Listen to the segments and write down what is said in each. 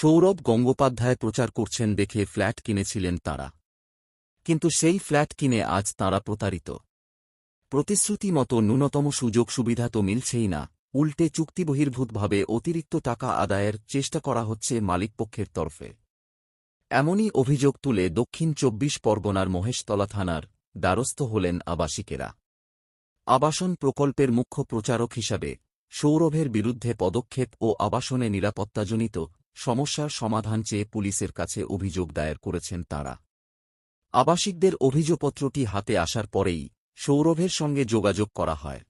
সৌরভ গঙ্গোপাধ্যায় প্রচার করছেন দেখে ফ্ল্যাট কিনেছিলেন তাঁরা। কিন্তু সেই ফ্ল্যাট কিনে আজ তাঁরা প্রতারিত। প্রতিশ্রুতি মতো ন্যূনতম সুযোগ সুবিধা তো মিলছেই না। উল্টে চুক্তিবহির্ভূতভাবে অতিরিক্ত টাকা আদায়ের চেষ্টা করা হচ্ছে মালিকপক্ষের তরফে। এমনই অভিযোগ তুলে দক্ষিণ চব্বিশ পরগনার মহেশতলা থানার দ্বারস্থ হলেন আবাসিকেরা। আবাসন প্রকল্পের মুখ্য প্রচারক হিসাবে সৌরভের বিরুদ্ধে পদক্ষেপ ও আবাসনে নিরাপত্তাজনিত সমস্যার সমাধান চেয়ে পুলিশের কাছে অভিযোগ দায়ের করেছেন তাঁরা। আবাসিকদের অভিযোগপত্রটি হাতে আসার পরেই সৌরভের সঙ্গে যোগাযোগ করা হয়।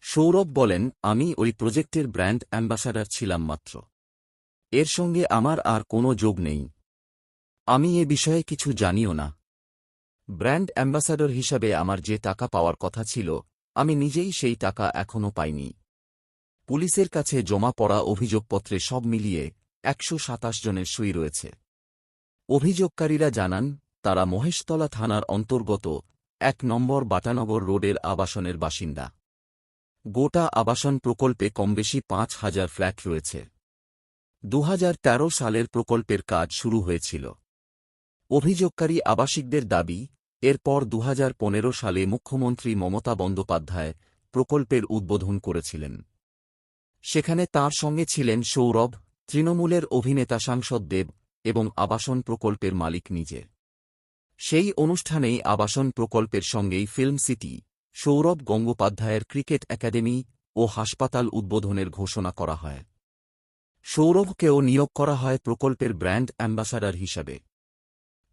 সৌরভ বলেন, আমি ওই প্রজেক্টের ব্র্যান্ড অ্যাম্বাসাডার ছিলাম মাত্র। এর সঙ্গে আমার আর কোনো যোগ নেই। আমি এ বিষয়ে কিছু জানিও না। ব্র্যান্ড অ্যাম্বাসাডর হিসাবে আমার যে টাকা পাওয়ার কথা ছিল, আমি নিজেই সেই টাকা এখনও পাইনি। পুলিশের কাছে জমা পড়া অভিযোগপত্রে সব মিলিয়ে একশো সাতাশ জনের সই রয়েছে। অভিযোগকারীরা জানান, তারা মহেশতলা থানার অন্তর্গত এক নম্বর বাটানগর রোডের আবাসনের বাসিন্দা। গোটা আবাসন প্রকল্পে কমবেশি পাঁচ হাজার ফ্ল্যাট রয়েছে। দুহাজার তেরো সালের প্রকল্পের কাজ শুরু হয়েছিল। অভিযোগকারী আবাসিকদের দাবি, এরপর দুহাজার পনেরো সালে মুখ্যমন্ত্রী মমতা বন্দ্যোপাধ্যায় প্রকল্পের উদ্বোধন করেছিলেন। সেখানে তার সঙ্গে ছিলেন সৌরভ তৃণমূলের অভিনেতা সাংসদ দেব এবং আবাসন প্রকল্পের মালিক নিজে সেই অনুষ্ঠানেই আবাসন প্রকল্পের সঙ্গেই ফিল্ম সিটি, সৌরভ গঙ্গোপাধ্যায়ের ক্রিকেট একাডেমি ও হাসপাতাল উদ্বোধনের ঘোষণা করা হয়। সৌরভকেও নিয়োগ করা হয় প্রকল্পের ব্র্যান্ড অ্যাম্বাসাডার হিসাবে।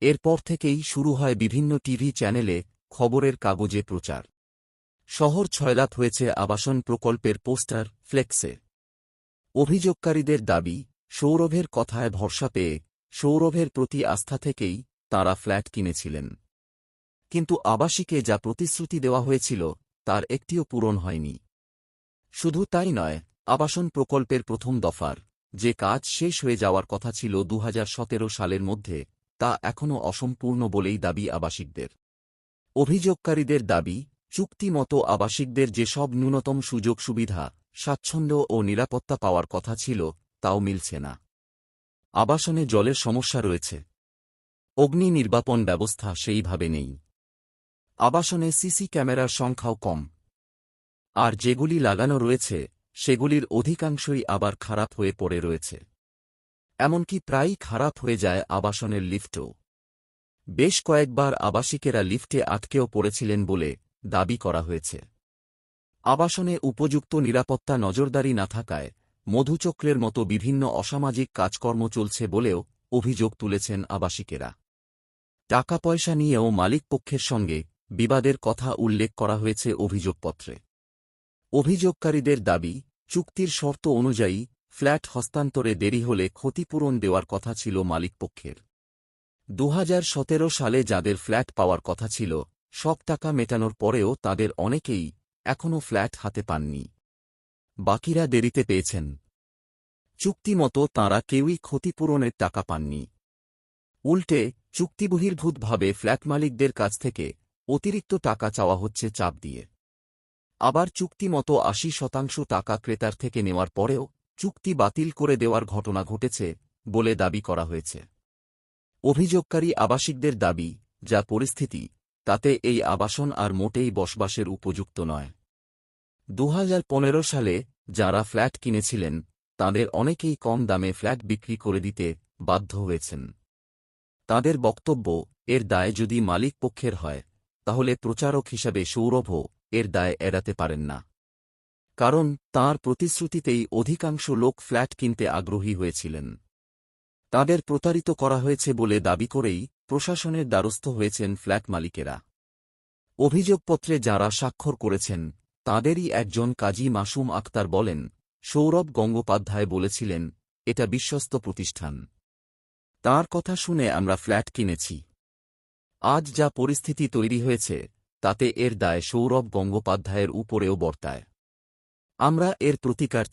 এরপর থেকেই শুরু হয় বিভিন্ন টিভি চ্যানেলে খবরের কাগজে প্রচার। শহর ছয়লাত হয়েছে আবাসন প্রকল্পের পোস্টার ফ্লেক্সে অভিযোগকারীদের দাবি, সৌরভের কথায় ভরসা পেয়ে সৌরভের প্রতি আস্থা থেকেই তাঁরা ফ্ল্যাট কিনেছিলেন। কিন্তু আবাসিকে যা প্রতিশ্রুতি দেওয়া হয়েছিল, তার একটিও পূরণ হয়নি। শুধু তাই নয়, আবাসন প্রকল্পের প্রথম দফার যে কাজ শেষ হয়ে যাওয়ার কথা ছিল দু হাজার সতেরো সালের মধ্যে, তা এখনও অসম্পূর্ণ বলেই দাবি আবাসিকদের। অভিযোগকারীদের দাবি, চুক্তিমতো আবাসিকদের যেসব ন্যূনতম সুযোগ সুবিধা স্বাচ্ছন্দ্য ও নিরাপত্তা পাওয়ার কথা ছিল, তাও মিলছে না। আবাসনে জলের সমস্যা রয়েছে। অগ্নি নির্বাপন ব্যবস্থা সেইভাবে নেই। আবাসনে সিসি ক্যামেরার সংখ্যাও কম। আর যেগুলি লাগানো রয়েছে, সেগুলির অধিকাংশই আবার খারাপ হয়ে পড়ে রয়েছে। এমনকি প্রায়ই খারাপ হয়ে যায় আবাসনের লিফটও। বেশ কয়েকবার আবাসিকেরা লিফটে আটকেও পড়েছিলেন বলে দাবি করা হয়েছে। আবাসনে উপযুক্ত নিরাপত্তা নজরদারি না থাকায় মধুচক্রের মতো বিভিন্ন অসামাজিক কাজকর্ম চলছে বলেও অভিযোগ তুলেছেন আবাসিকেরা। টাকা পয়সা নিয়েও মালিক পক্ষের সঙ্গে বিবাদের কথা উল্লেখ করা হয়েছে অভিযোগপত্রে। অভিযোগকারীদের দাবি, চুক্তির শর্ত অনুযায়ী ফ্ল্যাট হস্তান্তরে দেরি হলে ক্ষতিপূরণ দেওয়ার কথা ছিল মালিকপক্ষের। দু হাজার সতেরো সালে যাদের ফ্ল্যাট পাওয়ার কথা ছিল, সব টাকা মেটানোর পরেও তাদের অনেকেই এখনও ফ্ল্যাট হাতে পাননি। বাকিরা দেরিতে পেয়েছেন। চুক্তিমতো তাঁরা কেউই ক্ষতিপূরণের টাকা পাননি। উল্টে, চুক্তিবহির্ভূতভাবে ফ্ল্যাট মালিকদের কাছ থেকে অতিরিক্ত টাকা চাওয়া হচ্ছে চাপ দিয়ে। আবার চুক্তিমতো আশি শতাংশ টাকা ক্রেতার থেকে নেওয়ার পরেও চুক্তি বাতিল করে দেওয়ার ঘটনা ঘটেছে বলে দাবি করা হয়েছে। অভিযোগকারী আবাসিকদের দাবি, যা পরিস্থিতি তাতে এই আবাসন আর মোটেই বসবাসের উপযুক্ত নয়। দু সালে যারা ফ্ল্যাট কিনেছিলেন, তাদের অনেকেই কম দামে ফ্ল্যাট বিক্রি করে দিতে বাধ্য হয়েছেন। তাদের বক্তব্য, এর দায় যদি মালিক পক্ষের হয়, তাহলে প্রচারক হিসাবে সৌরভও এর দায় এড়াতে পারেন না। কারণ তাঁর প্রতিশ্রুতিতেই অধিকাংশ লোক ফ্ল্যাট কিনতে আগ্রহী হয়েছিলেন। তাদের প্রতারিত করা হয়েছে বলে দাবি করেই প্রশাসনের দ্বারস্থ হয়েছেন ফ্ল্যাট মালিকেরা। অভিযোগপত্রে যারা স্বাক্ষর করেছেন, তাঁদেরই একজন কাজী মাসুম আক্তার বলেন, সৌরভ গঙ্গোপাধ্যায় বলেছিলেন, এটা বিশ্বস্ত প্রতিষ্ঠান। তার কথা শুনে আমরা ফ্ল্যাট কিনেছি। আজ যা পরিস্থিতি তৈরি হয়েছে, তাতে এর দায় সৌরভ গঙ্গোপাধ্যায়ের উপরেও বর্তায়। আমরা এর প্রতিকার